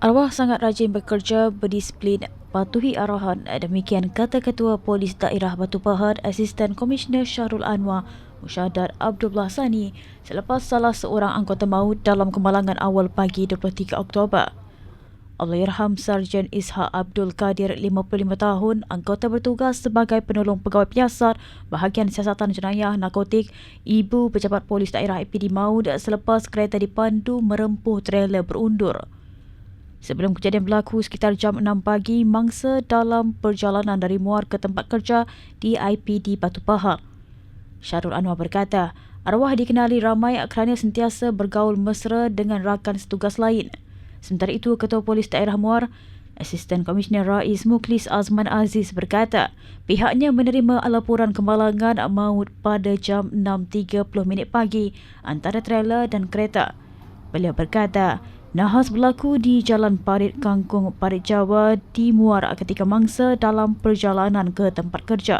Arwah sangat rajin bekerja, berdisiplin, patuhi arahan. Demikian kata Ketua Polis Daerah Batu Pahat, Asisten Komisioner Syarul Anwar, Musyadat Abdullah Sani selepas salah seorang anggota maut dalam kemalangan awal pagi 23 Oktober. Allahyarham Sarjan Ishak Abdul Kadir, 55 tahun, anggota bertugas sebagai penolong pegawai piasat bahagian siasatan jenayah narkotik, ibu pejabat polis daerah APD maut selepas kereta dipandu merempuh trailer berundur. Sebelum kejadian berlaku sekitar jam 6 pagi, mangsa dalam perjalanan dari Muar ke tempat kerja di IPD Batu Pahat. Syarul Anwar berkata, arwah dikenali ramai kerana sentiasa bergaul mesra dengan rakan setugas lain. Sementara itu, Ketua Polis Daerah Muar, Asisten Komisioner Rais Muklis Azman Aziz berkata, pihaknya menerima laporan kemalangan maut pada jam 6.30 minit pagi antara trailer dan kereta. Beliau berkata, Nahas berlaku di Jalan Parit Kangkung Parit Jawa di Muara ketika mangsa dalam perjalanan ke tempat kerja.